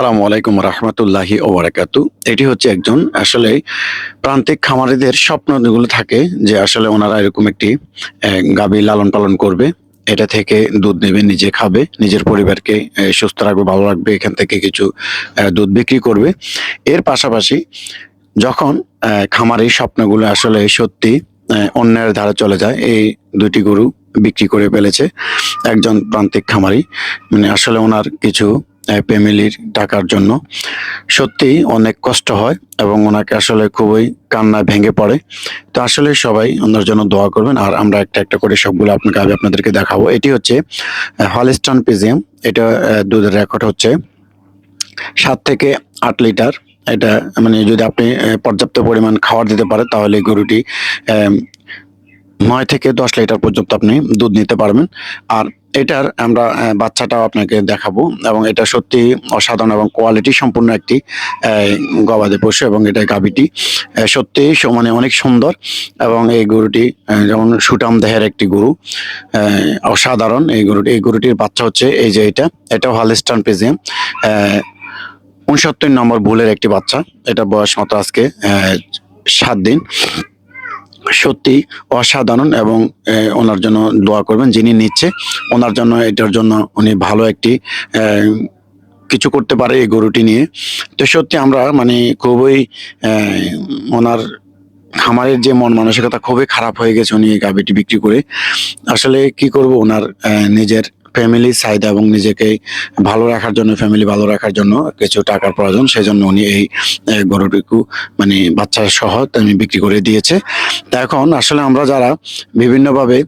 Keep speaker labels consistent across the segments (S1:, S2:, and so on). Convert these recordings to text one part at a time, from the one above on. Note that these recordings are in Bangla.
S1: আসসালামু আলাইকুম রহমতুল্লাহি ওবরাকাতু এটি হচ্ছে একজন আসলে প্রান্তিক খামারিদের স্বপ্ন যেগুলো থাকে যে আসলে ওনারা এরকম একটি গাভী লালন পালন করবে। এটা থেকে দুধ নেবে, নিজে খাবে, নিজের পরিবারকে সুস্থ রাখবে, ভালো রাখবে, এখান থেকে কিছু দুধ বিক্রি করবে। এর পাশাপাশি যখন খামারের স্বপ্নগুলো আসলে সত্যি অন্যের ধারে চলে যায়, এই দুটি গরু বিক্রি করে ফেলেছে একজন প্রান্তিক খামারি। মানে আসলে ওনার কিছু ফ্যামিলির টাকার জন্য। সত্যি অনেক কষ্ট হয় এবং ওনাকে আসলে খুবই কান্নায় ভেঙে পড়ে। তো আসলে সবাই ওনার জন্য দোয়া করবেন। আর আমরা একটা একটা করে সবগুলো আপনাকে আমি আপনাদেরকে দেখাবো। এটি হচ্ছে হলিস্টন পিজিএম এটা দুধের রেকর্ড হচ্ছে সাত থেকে আট লিটার। এটা মানে যদি আপনি পর্যাপ্ত পরিমাণ খাবার দিতে পারেন, তাহলে গরুটি নয় থেকে দশ লিটার পর্যন্ত আপনি দুধ নিতে পারবেন। আর এটার আমরা বাচ্চাটাও আপনাকে দেখাবো এবং এটা সত্যি অসাধারণ এবং কোয়ালিটি সম্পূর্ণ একটি গবাদি পশু এবং এটা গাভীটি সত্যি স- মানে অনেক সুন্দর এবং এই গরুটি যেমন সুটাম দেহের একটি গরু অসাধারণ এই গরুটি, এই গরুটির বাচ্চা হচ্ছে এই যে এটা এটাও হালিস্টান পেজিয়াম উনসত্তর নম্বর ভুলের একটি বাচ্চা, এটা বয়স মতো আজকে সাত দিন। সত্যি অসাধারণ এবং ওনার জন্য দোয়া করবেন যিনি নিচ্ছে। ওনার জন্য এটার জন্য উনি ভালো একটি কিছু করতে পারে এই গরুটি নিয়ে। তো সত্যি আমরা মানে খুবই ওনার খামারের যে মন মানসিকতা খুবই খারাপ হয়ে গেছে উনি এই গাভীটি বিক্রি করে। আসলে কি করব ওনার নিজের ফ্যামিলি সাইড এবং নিজেকে ভালো রাখার জন্য ফ্যামিলি ভালো রাখার জন্য কিছু টাকার প্রয়োজন সেই জন্য উনি এই গরুটিকু মানে বাচ্চা সহ উনি বিক্রি করে দিয়েছে। তা এখন আসলে আমরা যারা বিভিন্নভাবে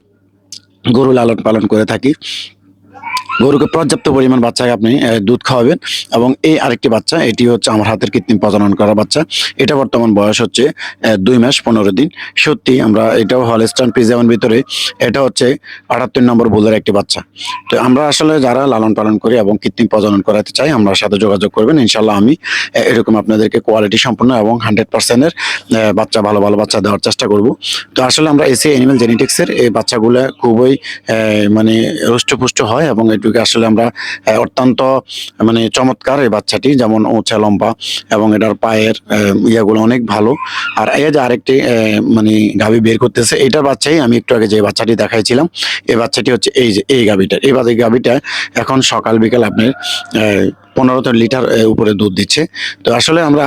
S1: গরু লালন পালন করে থাকি গরুকে পর্যাপ্ত পরিমাণ বাচ্চাকে আপনি দুধ খাওয়াবেন এবং এই আরেকটি বাচ্চা, এটি হচ্ছে আমার হাতের কৃত্রিম প্রজনন করা বাচ্চা। এটা বর্তমান বয়স হচ্ছে দুই মাস পনেরো দিন। সত্যি আমরা এটাও হল হলস্টান পিজামের ভিতরে, এটা হচ্ছে আটাত্তর নম্বর ভুলের একটি বাচ্চা। তো আমরা আসলে যারা লালন পালন করি এবং কৃত্রিম প্রজনন করাতে চাই, আমরা সাথে যোগাযোগ করবেন। ইনশাল্লাহ আমি এরকম আপনাদেরকে কোয়ালিটি সম্পন্ন এবং হান্ড্রেড পার্সেন্টের বাচ্চা, ভালো ভালো বাচ্চা দেওয়ার চেষ্টা করব। তো আসলে আমরা এসি অ্যানিমেল জেনেটিক্সের এই বাচ্চাগুলো খুবই মানে রুষ্টপুষ্ট হয় এবং এটুকু আসলে আমরা অত্যন্ত মানে চমৎকার এই বাচ্চাটি, যেমন উঁচা লম্বা এবং এটার পায়ের ইয়াগুলো অনেক ভালো। আর এই যে আরেকটি মানে গাভি বের করতেছে এটার বাচ্চাই আমি একটু আগে যে বাচ্চাটি দেখাইছিলাম, এই বাচ্চাটি হচ্ছে এই যে, এই গাভিটা। এই গাভিটা এখন সকাল বিকাল আপনার পনেরো লিটার উপরে দুধ দিচ্ছে। তো আসলে আমরা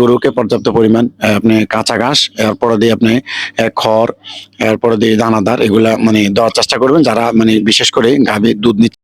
S1: গরুকে পর্যাপ্ত পরিমাণ আপনি কাঁচা ঘাস, এরপরে দিয়ে আপনি খড়, এরপরে দিয়ে দানাদার, এগুলা মানে দেওয়ার চেষ্টা করবেন, যারা মানে বিশেষ করে গাভীর দুধ নিচ্ছে।